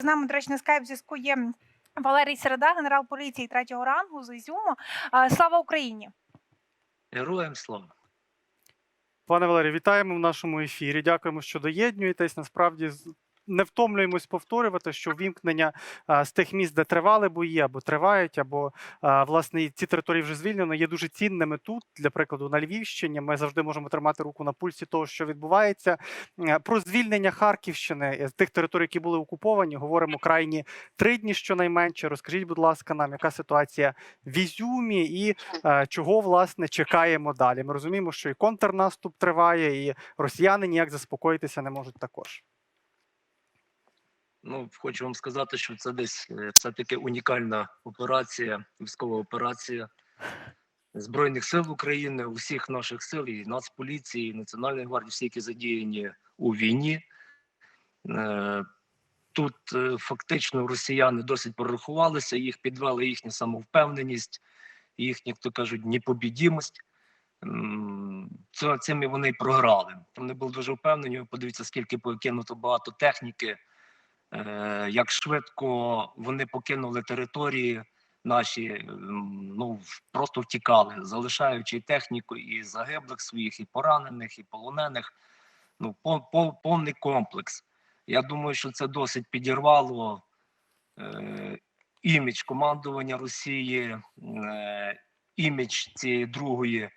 З нами, до речі, на скайп зв'язку є Валерій Середа, генерал поліції третього рангу з Ізюму. Слава Україні! Героям слава. Пане Валерію, вітаємо в нашому ефірі. Дякуємо, що доєднуєтесь. Насправді з- не втомлюємось повторювати, що вімкнення з тих місць, де тривали бої, або тривають, або власне ці території вже звільнено, є дуже цінними тут. Для прикладу, на Львівщині. Ми завжди можемо тримати руку на пульсі того, що відбувається. Е, Про звільнення Харківщини з тих територій, які були окуповані, говоримо крайні три дні щонайменше. Розкажіть, будь ласка, нам, яка ситуація в Ізюмі і е, чого власне чекаємо далі. Ми розуміємо, що і контрнаступ триває, і росіяни ніяк заспокоїтися не можуть також. Ну, хочу вам сказати, що це десь е, все-таки унікальна операція, військова операція Збройних сил України, усіх наших сил, і Нацполіції, і Національної гвардії, всі, які задіяні у війні. Е, Тут е, фактично росіяни досить прорахувалися, їх підвела їхня самовпевненість, їхня, як то кажуть, непобідімость. Цим вони програли. Вони були дуже впевнені. Подивіться, скільки покинуто багато техніки, як швидко вони покинули території наші, ну просто втікали, залишаючи техніку і загиблих своїх, і поранених, і полонених. Ну, пов- пов- повний комплекс. Я думаю, що це досить підірвало е, імідж командування Росії, е, імідж цієї другої,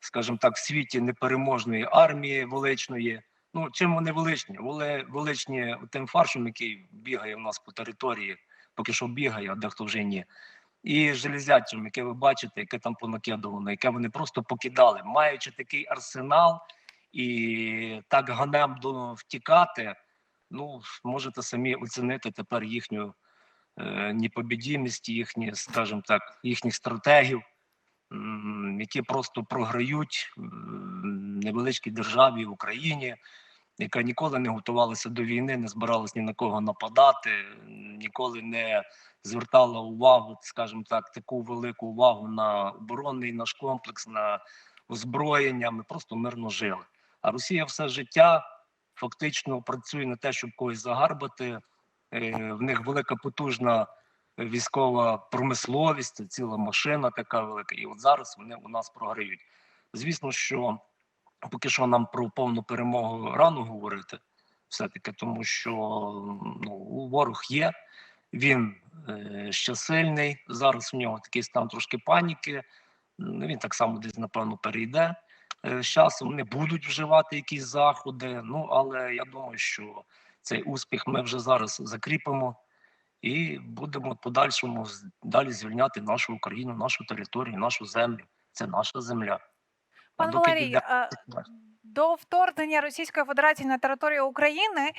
скажімо так, в світі непереможної армії величної. Ну, чим вони величні? Вони величні тим фаршем, який бігає в нас по території, поки що бігає, а дехто вже ні. І железячим, яке ви бачите, яке там понакидувано, яке вони просто покидали, маючи такий арсенал і так ганебно втікати. Ну, можете самі оцінити тепер їхню е, непобідімість, їхні, скажімо так, їхніх стратегів, які просто програють невеличкій державі Україні, яка ніколи не готувалася до війни, не збиралась ні на кого нападати, ніколи не звертала увагу, скажімо так, таку велику увагу на оборонний наш комплекс, на озброєння. Ми просто мирно жили. А Росія все життя фактично працює на те, щоб когось загарбати. Е, В них велика потужна військова промисловість, це ціла машина така велика. І от зараз вони у нас програють. Звісно, що поки що нам про повну перемогу рано говорити, все-таки, тому що ну, ворог є, він е, ще сильний. Зараз в нього такий стан трошки паніки. Він так само десь, напевно, перейде. Е, З часом вони будуть вживати якісь заходи. Ну, але я думаю, що цей успіх ми вже зараз закріпимо і будемо подальшому далі звільняти нашу Україну, нашу територію, нашу землю. Це наша земля. Пан доки Валерій, до вторгнення Російської Федерації на територію України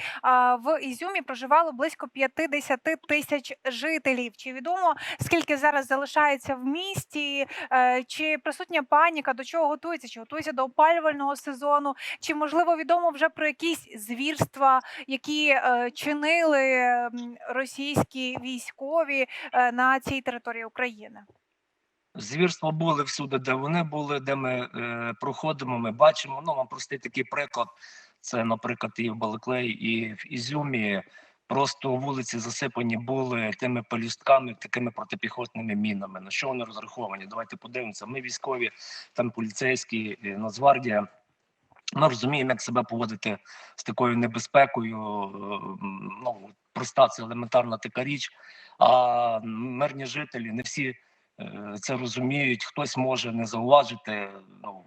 в Ізюмі проживало близько 50 тисяч жителів. Чи відомо скільки зараз залишається в місті? Е, Чи присутня паніка? До чого готується? Чи готується до опалювального сезону? Чи можливо відомо вже про якісь звірства, які е, чинили російські військові е, на цій території України? Звірства були всюди, де вони були, де ми е, проходимо, ми бачимо. Ну, вам простий такий приклад. Це, наприклад, і в Балаклеї, і в Ізюмі. Просто вулиці засипані були тими пелюстками, такими протипіхотними мінами. На що вони розраховані? Давайте подивимося. Ми військові, там поліцейські, е, Нацгвардія. Ми розуміємо, як себе поводити з такою небезпекою. е, Ну, проста це елементарна така річ. А мирні жителі не всі це розуміють. Хтось може не зауважити, ну,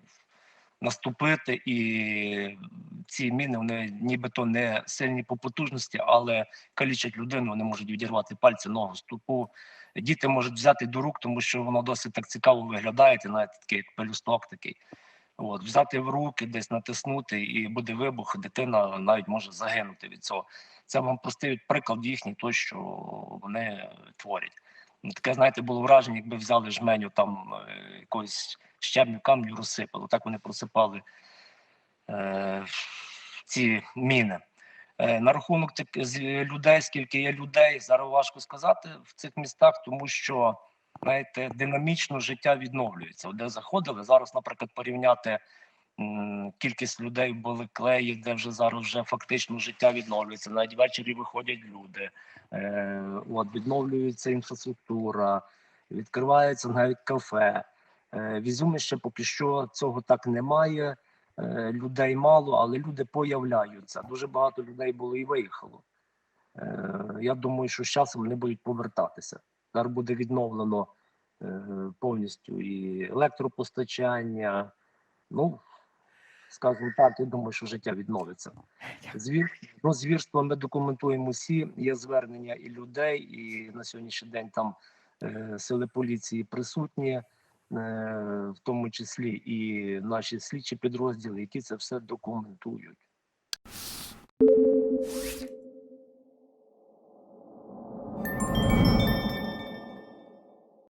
наступити, і ці міни вони нібито не сильні по потужності, але калічать людину, вони можуть відірвати пальці, ногу, ступу. Діти можуть взяти до рук, тому що воно досить так цікаво виглядає, ти знаєте, такий як пелюсток такий. От, взяти в руки, десь натиснути, і буде вибух, дитина навіть може загинути від цього. Це вам простий приклад їхній, то що вони творять. Ну, Таке, знаєте, було враження, якби взяли жменю там е, якогось щебню камню розсипали. Так вони просипали е, ці міни. Е, на рахунок тих з людей, скільки є людей, зараз важко сказати в цих містах, тому що знаєте, динамічно життя відновлюється. Де заходили зараз, наприклад, порівняти кількість людей в Балаклеї, де вже зараз вже фактично життя відновлюється. Навіть ввечері виходять люди. Е, от, відновлюється інфраструктура, відкривається навіть кафе. В ще поки що цього так немає. Е, людей мало, але люди появляються. Дуже багато людей було і виїхало. Е, я думаю, що з часом вони будуть повертатися. Зараз буде відновлено повністю і електропостачання. Ну, скажімо так, я думаю, що життя відновиться. Звір, ну, звірства ми документуємо всі. Є звернення і людей, і на сьогоднішній день там е, сили поліції присутні, е, в тому числі і наші слідчі підрозділи, які це все документують.